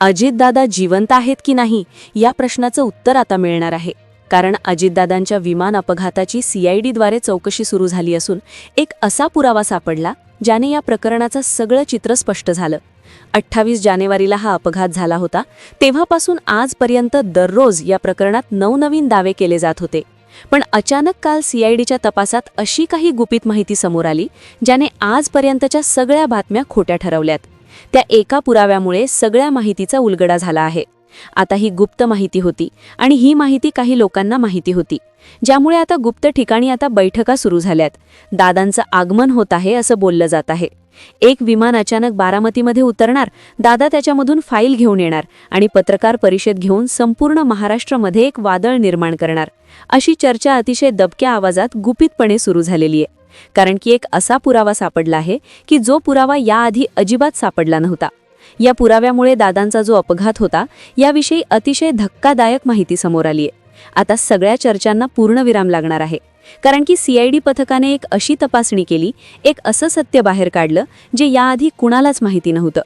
अजितदादा जिवंत आहेत की नाही या प्रश्नाचं उत्तर आता मिळणार आहे. कारण अजितदादांच्या विमान अपघाताची सीआयडीद्वारे चौकशी सुरू झाली असून एक असा पुरावा सापडला ज्याने या प्रकरणाचं सगळं चित्र स्पष्ट झालं. अठ्ठावीस जानेवारीला हा अपघात झाला होता. तेव्हापासून आजपर्यंत दररोज या प्रकरणात नवनवीन दावे केले जात होते. पण अचानक काल सीआयडीच्या तपासात अशी काही गुपित माहिती समोर आली ज्याने आजपर्यंतच्या सगळ्या बातम्या खोट्या ठरवल्यात. त्या एका पुराव्यामुळे सगळ्या माहितीचा उलगडा झाला आहे. आता ही गुप्त माहिती होती आणि ही माहिती काही लोकांना माहिती होती. ज्यामुळे आता गुप्त ठिकाणी आता बैठका सुरू झाल्यात. दादांचं आगमन होत आहे असं बोललं जात आहे. एक विमान अचानक बारामतीमध्ये उतरणार दादा त्याच्यामधून फाईल घेऊन येणार आणि पत्रकार परिषद घेऊन संपूर्ण महाराष्ट्रामध्ये एक वादळ निर्माण करणार. अशी चर्चा अतिशय दबक्या आवाजात गुपितपणे सुरू झालेली आहे. कारण की एक असा पुरावा सापडला आहे की जो पुरावा याआधी अजिबात सापडला नव्हता. या पुराव्यामुळे दादांचा जो अपघात होता याविषयी अतिशय धक्कादायक माहिती समोर आली आहे. आता सगळ्या चर्चांना पूर्णविराम लागणार आहे. कारण की सीआयडी पथकाने एक अशी तपासणी केली एक असं सत्य बाहेर काढलं जे याआधी कुणालाच माहिती नव्हतं.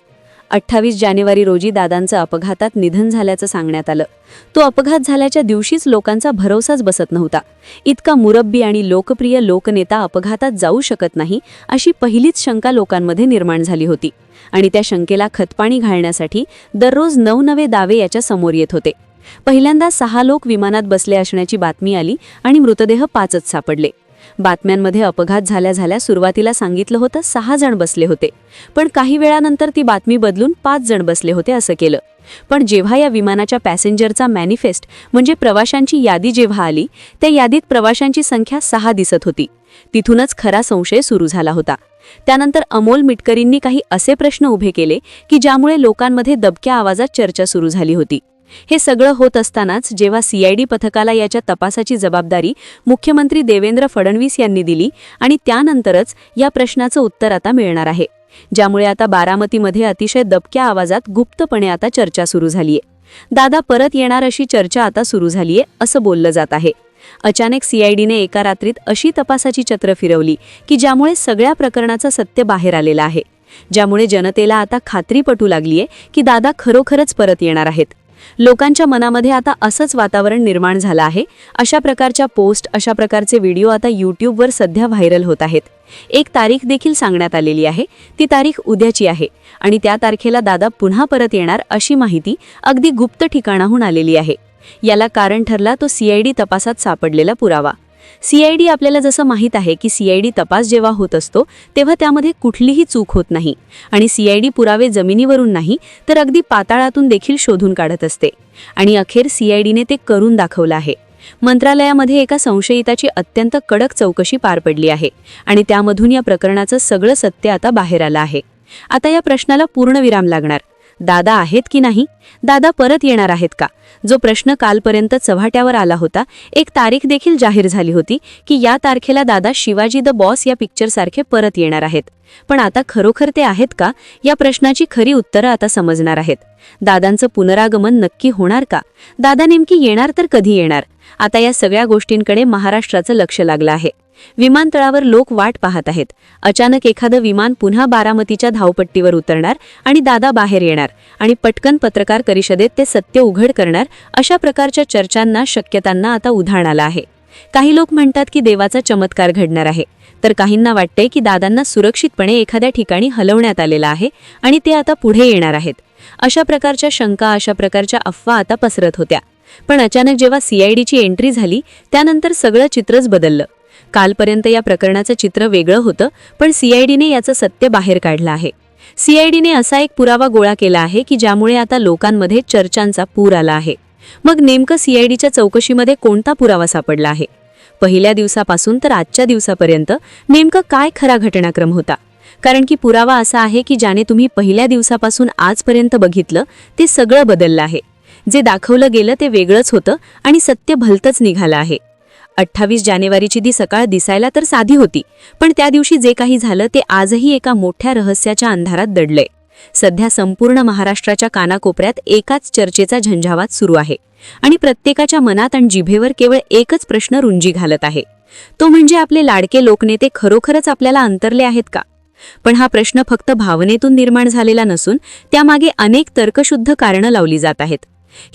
अठ्ठावीस जानेवारी रोजी दादांचं अपघातात निधन झाल्याचं सांगण्यात आलं. तो अपघात झाल्याच्या दिवशीच लोकांचा भरोसाच बसत नव्हता. इतका मुरब्बी आणि लोकप्रिय लोकनेता अपघातात जाऊ शकत नाही अशी पहिलीच शंका लोकांमध्ये निर्माण झाली होती. आणि त्या शंकेला खतपाणी घालण्यासाठी दररोज नवनवे दावे याच्या समोर येत होते. पहिल्यांदा सहा लोक विमानात बसले असण्याची बातमी आली आणि मृतदेह पाचच सापडले. बातम्यांमध्ये अपघात झाल्या झाल्या सुरुवातीला सांगितलं होतं सहा जण बसले होते. पण काही वेळानंतर ती बातमी बदलून पाच जण बसले होते असं केलं. पण जेव्हा या विमानाच्या पॅसेंजरचा मॅनिफेस्ट म्हणजे प्रवाशांची यादी जेव्हा आली त्या यादीत प्रवाशांची संख्या सहा दिसत होती. तिथूनच खरा संशय सुरू झाला होता. त्यानंतर अमोल मिटकरींनी काही असे प्रश्न उभे केले की ज्यामुळे लोकांमध्ये दबक्या आवाजात चर्चा सुरू झाली होती. हे सगळं होत असतानाच जेव्हा सीआयडी पथकाला याच्या तपासाची जबाबदारी मुख्यमंत्री देवेंद्र फडणवीस यांनी दिली आणि त्यानंतरच या प्रश्नाचं उत्तर आता मिळणार आहे ज्यामुळे आता बारामतीमध्ये अतिशय दबक्या आवाजात गुप्तपणे आता चर्चा सुरू झालीय. दादा परत येणार अशी चर्चा आता सुरू झालीये असं बोललं जात आहे. अचानक सीआयडीने एका रात्रीत अशी तपासाची चत्र फिरवली की ज्यामुळे सगळ्या प्रकरणाचं सत्य बाहेर आलेलं आहे ज्यामुळे जनतेला आता खात्री पटू लागलीये की दादा खरोखरच परत येणार आहेत. लोकांच्या मनामध्ये आता असंच वातावरण निर्माण झालं आहे. अशा प्रकारच्या पोस्ट अशा प्रकारचे व्हिडिओ आता यूट्यूबवर सध्या व्हायरल होत आहेत. एक तारीख देखील सांगण्यात आलेली आहे. ती तारीख उद्याची आहे आणि त्या तारखेला दादा पुन्हा परत येणार अशी माहिती अगदी गुप्त ठिकाणाहून आलेली आहे. याला कारण ठरला तो सीआयडी तपासात सापडलेला पुरावा. सीआयडी आपल्याला जसं माहीत आहे की सीआयडी तपास जेव्हा होत असतो तेव्हा त्यामध्ये कुठलीही चूक होत नाही. आणि सीआयडी पुरावे जमिनीवरून नाही तर अगदी पाताळातून देखील शोधून काढत असते. आणि अखेर सीआयडीने ते करून दाखवलं आहे. मंत्रालयामध्ये एका संशयिताची अत्यंत कडक चौकशी पार पडली आहे आणि त्यामधून या प्रकरणाचं सगळं सत्य आता बाहेर आलं आहे. आता या प्रश्नाला पूर्णविराम लागणार. दादा आहेत की नाही? दादा परत येणार आहेत का? जो प्रश्न कालपर्यंत चव्हाट्यावर आला होता एक तारीख देखील जाहीर झाली होती की या तारखेला दादा शिवाजी द बॉस या पिक्चरसारखे परत येणार आहेत. पण आता खरोखर ते आहेत का? या प्रश्नाची खरी उत्तरं आता समजणार आहेत. दादांचं पुनरागमन नक्की होणार का? दादा नेमकी येणार तर कधी येणार? आता या सगळ्या गोष्टींकडे महाराष्ट्राचं लक्ष लागलं आहे. विमानतळावर लोक वाट पाहत आहेत. अचानक एखादं विमान पुन्हा बारामतीच्या धावपट्टीवर उतरणार आणि दादा बाहेर येणार आणि पटकन पत्रकार परिषदेत ते सत्य उघड करणार अशा प्रकारच्या चर्चांना शक्यतांना आता उधाण आलं आहे. काही लोक म्हणतात की देवाचा चमत्कार घडणार आहे. तर काहींना वाटते की दादांना सुरक्षितपणे एखाद्या ठिकाणी हलवण्यात आलेलं आहे आणि ते आता पुढे येणार आहेत. अशा प्रकारच्या शंका अशा प्रकारच्या अफवा आता पसरत होत्या. पण अचानक जेव्हा सीआयडीची एंट्री झाली त्यानंतर सगळं चित्रच बदललं. कालपर्यंत या प्रकरणाचं चित्र वेगळं होतं पण सीआयडीने याचं सत्य बाहेर काढलं आहे. सीआयडीने असा एक पुरावा गोळा केला आहे की ज्यामुळे आता लोकांमध्ये चर्चांचा पूर आला आहे. मग नेमकं सीआयडीच्या चौकशीमध्ये कोणता पुरावा सापडला आहे? पहिल्या दिवसापासून तर आजच्या दिवसापर्यंत नेमकं काय खरा घटनाक्रम होता? कारण की पुरावा असा आहे की ज्याने तुम्ही पहिल्या दिवसापासून आजपर्यंत बघितलं ते सगळं बदललं आहे. जे दाखवलं गेलं ते वेगळंच होतं आणि सत्य भलतंच निघालं आहे. अठ्ठावीस जानेवारीची ती सकाळ दिसायला तर साधी होती पण त्या दिवशी जे काही झालं ते आजही एका मोठ्या रहस्याच्या अंधारात दडलंय. सध्या संपूर्ण महाराष्ट्राच्या कानाकोपऱ्यात एकाच चर्चेचा झंझावात सुरू आहे आणि प्रत्येकाच्या मनात आणि जिभेवर केवळ एकच प्रश्न रुंजी घालत आहे. तो म्हणजे आपले लाडके लोकनेते खरोखरच आपल्याला अंतरले आहेत का? पण हा प्रश्न फक्त भावनेतून निर्माण झालेला नसून त्यामागे अनेक तर्कशुद्ध कारणं लावली जात आहेत.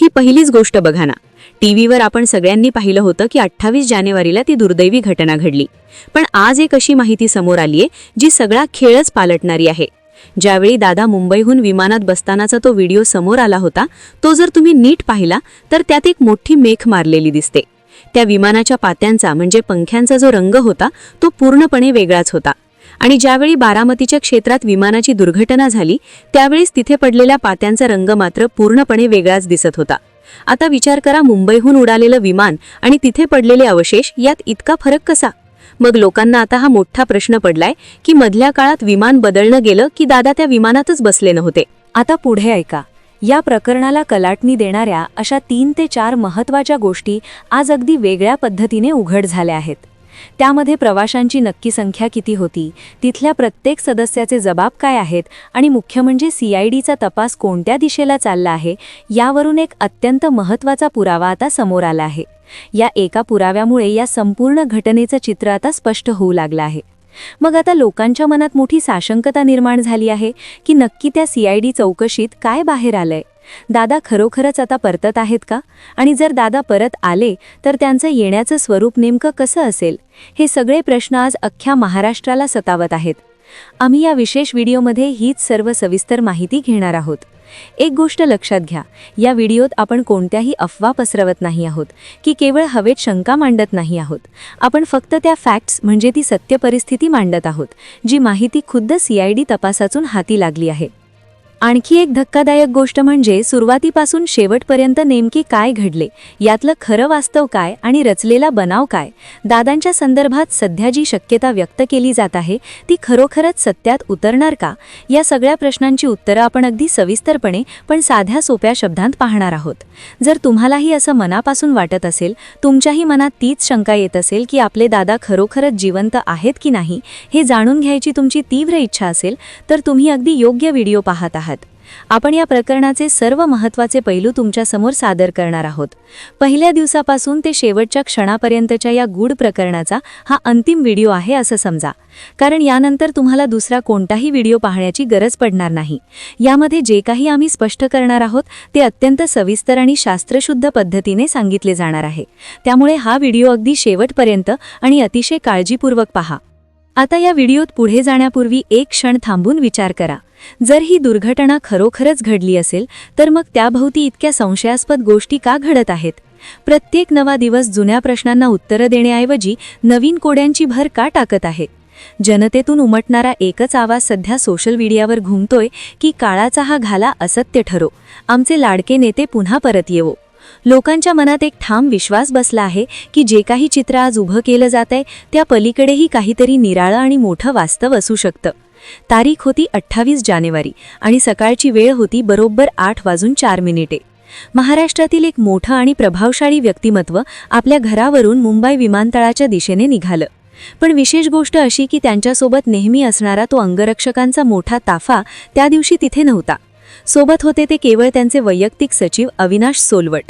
ही पहिलीच गोष्ट बघा ना. टीव्हीवर आपण सगळ्यांनी पाहिलं होतं की अठ्ठावीस जानेवारीला ती दुर्दैवी घटना घडली. पण आज एक अशी माहिती समोर आलीये जी सगळा खेळच पालटणारी आहे. ज्यावेळी दादा मुंबईहून विमानात बसतानाचा तो व्हिडिओ समोर आला होता तो जर तुम्ही नीट पाहिला तर त्यात एक मोठी मेख मारलेली दिसते. त्या विमानाच्या पात्यांचा म्हणजे पंख्यांचा जो रंग होता तो पूर्णपणे वेगळाच होता. आणि ज्यावेळी बारामतीच्या क्षेत्रात विमानाची दुर्घटना झाली त्यावेळीच तिथे पडलेल्या पात्यांचा रंग मात्र पूर्णपणे वेगळाच दिसत होता. आता विचार करा मुंबईहून उडालेलं विमान आणि तिथे पडलेले अवशेष यात इतका फरक कसा? मग लोकांना आता हा मोठा प्रश्न पडलाय की मधल्या काळात विमान बदलणं गेलं की दादा त्या विमानातच बसले नव्हते? आता पुढे ऐका. या प्रकरणाला कलाटणी देणाऱ्या अशा तीन ते चार महत्त्वाच्या गोष्टी आज अगदी वेगळ्या पद्धतीने उघड झाल्या आहेत. त्यामध्ये प्रवाशांची नक्की संख्या किती होती? तिथल्या प्रत्येक सदस्याचे जबाब काय आहेत? आणि मुख्य म्हणजे सीआयडीचा तपास कोणत्या दिशेला चालला आहे? यावरून एक अत्यंत महत्त्वाचा पुरावा आता समोर आला आहे. या एका पुराव्यामुळे या संपूर्ण घटनेचं चित्र आता स्पष्ट होऊ लागलं आहे. मग आता लोकांच्या मनात मोठी साशंकता निर्माण झाली आहे की नक्की त्या सीआयडी चौकशीत काय बाहेर आलंय? दादा खरोखरच आता परतत आहेत का? आणि जर दादा परत आले तर त्यांचं येण्याचं स्वरूप नेमकं कसं असेल? हे सगळे प्रश्न आज अख्ख्या महाराष्ट्राला सतावत आहेत. आम्ही या विशेष व्हिडिओमध्ये हीच सर्व सविस्तर माहिती घेणार आहोत. एक गोष्ट लक्षात घ्या या व्हिडिओत आपण कोणत्याही अफवा पसरवत नाही आहोत की केवळ हवेत शंका मांडत नाही आहोत. आपण फक्त त्या फॅक्ट्स म्हणजे ती सत्य परिस्थिती मांडत आहोत जी माहिती खुद्द सीआयडी तपासातून हाती लागली आहे. आणखी एक धक्कादायक गोष्ट म्हणजे सुरुवातीपासून शेवटपर्यंत नेमके काय घडले? यातलं खरं वास्तव काय आणि रचलेला बनाव काय? दादांच्या संदर्भात सध्या जी शक्यता व्यक्त केली जात आहे ती खरोखरच सत्यात उतरणार का? या सगळ्या प्रश्नांची उत्तरं आपण अगदी सविस्तरपणे पण साध्या सोप्या शब्दांत पाहणार आहोत. जर तुम्हालाही असं मनापासून वाटत असेल तुमच्याही मनात तीच शंका येत असेल की आपले दादा खरोखरच जिवंत आहेत की नाही हे जाणून घ्यायची तुमची तीव्र इच्छा असेल तर तुम्ही अगदी योग्य व्हिडिओ पाहत आहात. आपण या प्रकरणाचे सर्व महत्त्वाचे पैलू तुमच्यासमोर सादर करणार आहोत. पहिल्या दिवसापासून ते शेवटच्या क्षणापर्यंतच्या या गूढ प्रकरणाचा हा अंतिम व्हिडिओ आहे असं समजा. कारण यानंतर तुम्हाला दुसरा कोणताही व्हिडिओ पाहण्याची गरज पडणार नाही. यामध्ये जे काही आम्ही स्पष्ट करणार आहोत ते अत्यंत सविस्तर आणि शास्त्रशुद्ध पद्धतीने सांगितले जाणार आहे. त्यामुळे हा व्हिडिओ अगदी शेवटपर्यंत आणि अतिशय काळजीपूर्वक पहा. आता या व्हिडिओत पुढे जाण्यापूर्वी एक क्षण थांबून विचार करा. जर ही दुर्घटना खरोखरच घडली असेल तर मग त्याभोवती इतक्या संशयास्पद गोष्टी का घडत आहेत? प्रत्येक नवा दिवस जुन्या प्रश्नांना उत्तरं देण्याऐवजी नवीन कोड्यांची भर का टाकत आहे? जनतेतून उमटणारा एकच आवाज सध्या सोशल मीडियावर घुमतोय की काळाचा हा घाला असत्य ठरो. आमचे लाडके नेते पुन्हा परत येवो. लोकांच्या मनात एक ठाम विश्वास बसला आहे की जे काही चित्र आज उभं केलं जात आहे त्या पलीकडेही काहीतरी निराळं आणि मोठं वास्तव असू शकतं. तारीख होती अठ्ठावीस जानेवारी आणि सकाळची वेळ होती बरोबर आठ वाजून चार मिनिटे. महाराष्ट्रातील एक मोठं आणि प्रभावशाळी व्यक्तिमत्व आपल्या घरावरून मुंबई विमानतळाच्या दिशेने निघालं. पण विशेष गोष्ट अशी की त्यांच्यासोबत नेहमी असणारा तो अंगरक्षकांचा मोठा ताफा त्या दिवशी तिथे नव्हता. सोबत होते ते केवळ त्यांचे वैयक्तिक सचिव अविनाश सोलवट.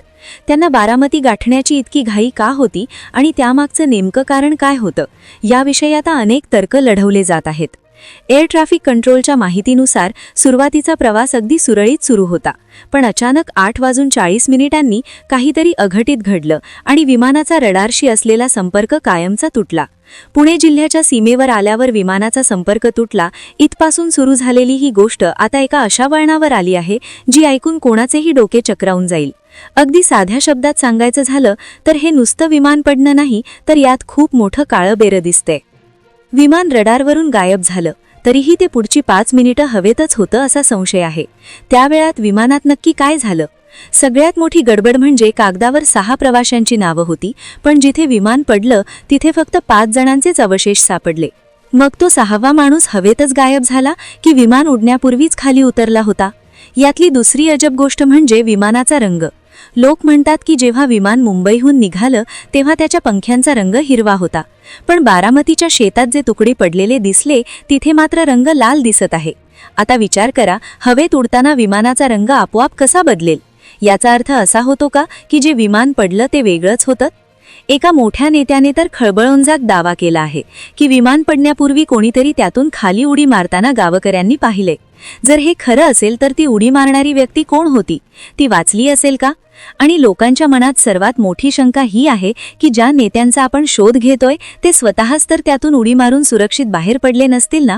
त्यांना बारामती गाठण्याची इतकी घाई का होती आणि त्यामागचं नेमकं कारण काय होतं? याविषयी आता अनेक तर्क लढवले जात आहेत. एअर ट्रॅफिक कंट्रोलच्या माहितीनुसार सुरुवातीचा प्रवास अगदी सुरळीत सुरू होता पण अचानक आठ वाजून चाळीस मिनिटांनी काहीतरी अघटित घडलं आणि विमानाचा रडारशी असलेला संपर्क कायमचा तुटला. पुणे जिल्ह्याच्या सीमेवर आल्यावर विमानाचा संपर्क तुटला इथपासून सुरू झालेली ही गोष्ट आता एका अशा वळणावर आली आहे जी ऐकून कोणाचेही डोके चक्रावून जाईल. अगदी साध्या शब्दात सांगायचं झालं तर हे नुसतं विमान पडणं नाही तर यात खूप मोठं काळं बेरं दिसते विमान रडारवरून गायब झालं. तरीही ते पुढची पाच मिनिटं हवेतच होतं असा संशय आहे. त्या वेळात विमानात नक्की काय झालं? सगळ्यात मोठी गडबड म्हणजे कागदावर सहा प्रवाशांची नावं होती पण जिथे विमान पडलं तिथे फक्त पाच जणांचेच अवशेष सापडले. मग तो सहावा माणूस हवेतच गायब झाला की विमान उडण्यापूर्वीच खाली उतरला होता? यातली दुसरी अजब गोष्ट म्हणजे विमानाचा रंग. लोक म्हणतात की जेव्हा विमान मुंबईहून निघालं तेव्हा त्याच्या पंख्यांचा रंग हिरवा होता. पण बारामतीच्या शेतात जे तुकडे पडलेले दिसले तिथे मात्र रंग लाल दिसत आहे. आता विचार करा हवेत उडताना विमानाचा रंग आपोआप कसा बदलेल? याचा अर्थ असा होतो का की जे विमान पडलं ते वेगळंच होतं? एका मोठ्या नेत्याने तर खळबळोंजाक दावा केला आहे की विमान पडण्यापूर्वी कोणीतरी त्यातून खाली उडी मारताना गावकऱ्यांनी पाहिले. जर हे खरं असेल तर ती उडी मारणारी व्यक्ती कोण होती? ती वाचली असेल का? आणि लोकांच्या मनात सर्वात मोठी शंका ही आहे की ज्या नेत्यांचा आपण शोध घेतोय ते स्वतःच तर त्यातून उडी मारून सुरक्षित बाहेर पडले नसतील ना?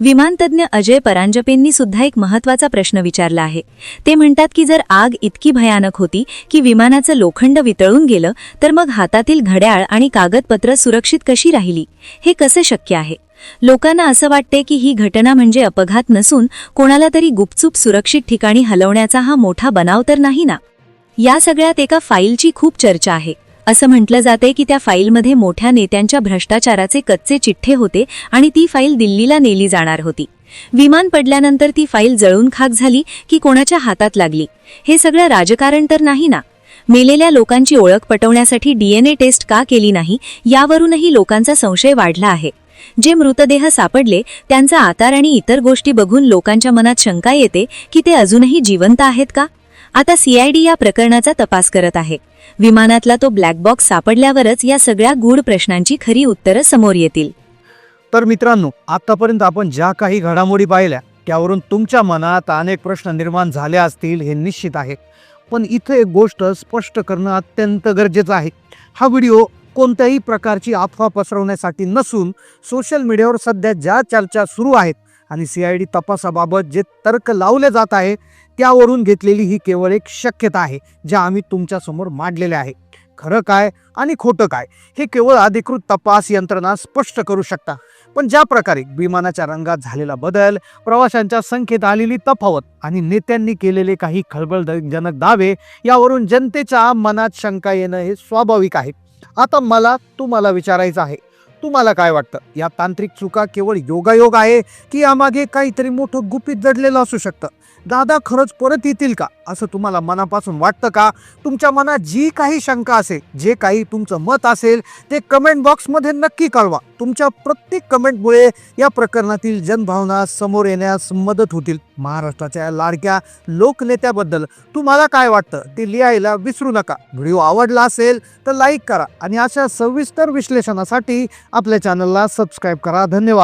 विमानतज्ञ अजय परांजपेंनी सुद्धा एक महत्त्वाचा प्रश्न विचारला आहे. ते म्हणतात की जर आग इतकी भयानक होती की विमानाचं लोखंड वितळून गेलं तर मग हातातील घड्याळ आणि कागदपत्र सुरक्षित कशी राहिली? हे कसे शक्य आहे? लोकांना असं वाटते की ही घटना म्हणजे अपघात नसून कोणाला तरी गुपचूप सुरक्षित ठिकाणी हलवण्याचा हा मोठा बनाव तर नाही ना? या सगळ्यात एका फाईलची खूप चर्चा आहे. असं म्हटलं जाते की त्या फाईलमध्ये मोठ्या नेत्यांच्या भ्रष्टाचाराचे कच्चे चिठ्ठे होते आणि ती फाईल दिल्लीला नेली जाणार होती. विमान पडल्यानंतर ती फाईल जळून खाक झाली की कोणाच्या हातात लागली. हे सगळं राजकारण तर नाही ना? मेलेल्या लोकांची ओळख पटवण्यासाठी डीएनए टेस्ट का केली नाही यावरूनही लोकांचा संशय वाढला आहे. जे मृतदेह सापडले त्यांचा आकार आणि इतर गोष्टी बघून लोकांच्या मनात शंका येते की ते अजूनही जिवंत आहेत का? आता सीआयडी या प्रकरणाचा तपास करत आहे. विमानातला तो ब्लॅक बॉक्स सापडल्यावरच या सगळ्या गूढ प्रश्नांची खरी उत्तरं समोर येतील. तर मित्रांनो आतापर्यंत आपण ज्या काही घडामोडी पाहिल्या त्यावरून तुमच्या मनात अनेक प्रश्न निर्माण झाले असतील हे निश्चित आहे. पण इथे एक गोष्ट स्पष्ट करणं अत्यंत गरजेचं आहे. हा व्हिडिओ कोणत्याही प्रकारची अफवा पसरवण्यासाठी नसून सोशल मीडियावर सध्या ज्या चर्चा सुरू आहेत आणि सी आय डी तपासाबाबत जे तर्क लावले जात आहे त्यावरून घेतलेली ही केवळ एक शक्यता आहे ज्या आम्ही तुमच्यासमोर मांडलेल्या आहे. खरं काय आणि खोटं काय हे केवळ अधिकृत तपास यंत्रणा स्पष्ट करू शकता. पण ज्या प्रकारे विमानाच्या रंगात झालेला बदल प्रवाशांच्या संख्येत आलेली तफावत आणि नेत्यांनी केलेले काही खळबळजनक दावे यावरून जनतेच्या मनात शंका येणं हे स्वाभाविक आहे. आता मला तुम्हाला विचारायचं आहे. तुम्हाला काय वाटतं? या तांत्रिक चुका केवळ योगायोग आहे की यामागे काहीतरी मोठं गुपित दडलेलं असू शकतं? दादा खरंच परत येतील का? असं तुम्हाला मनापासून वाटतं का? तुमच्या मनात जी काही शंका असेल जे काही तुमचं मत असेल ते कमेंट बॉक्समध्ये नक्की कळवा. तुमच्या प्रत्येक कमेंटमुळे या प्रकरणातील जनभावना समोर येण्यास मदत होतील. महाराष्ट्राच्या लाडक्या लोकनेत्याबद्दल तुम्हाला काय वाटतं? ते लिहायला विसरू नका. व्हिडिओ आवडला असेल तर लाईक करा आणि अशा सविस्तर विश्लेषणासाठी आपल्या चॅनलला सबस्क्राईब करा. धन्यवाद.